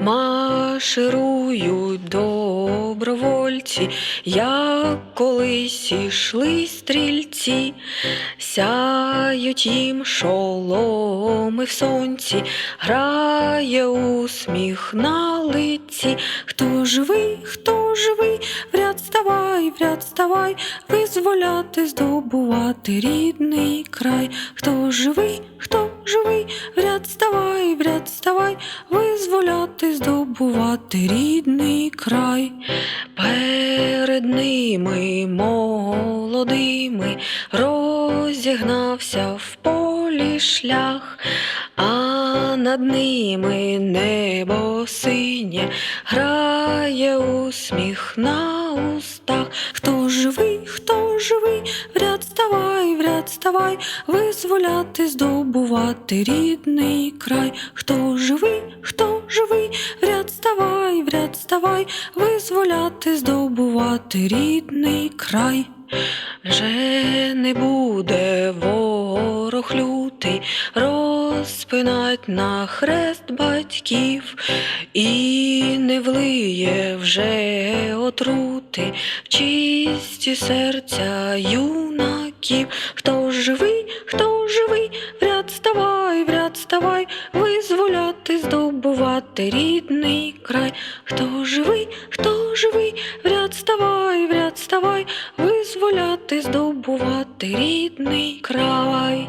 Марширують добровольці, як колись ішли стрільці, сяють їм шоломи в сонці, грає усміх на лиці. Хто живий, хто живий, вряд ставай, вряд ставай, визволяти, здобувати рідний край. Хто живий, хто живий, вряд ставай, вряд ставай, визволяти, здобувати рідний край. Перед ними молодими розігнався в полі шлях, а над ними небо синє грає усміх на устах. Хто живий, хто живий, вряд ставай, вряд ставай, визволяти, здобувати рідний край. Хто живий, хто живий, вряд ставай, вряд ставай, визволяти, здобувати рідний край. Вже не буде ворог лютий розпинать на хрест батьків, і не влиє вже отрути в чисті серця юнаків. Хто живий, хто живий, вряд ставай, вряд ставай, здобувати рідний край. Хто живий, хто живий, вряд ставай, вряд ставай, визволяти, здобувати рідний край.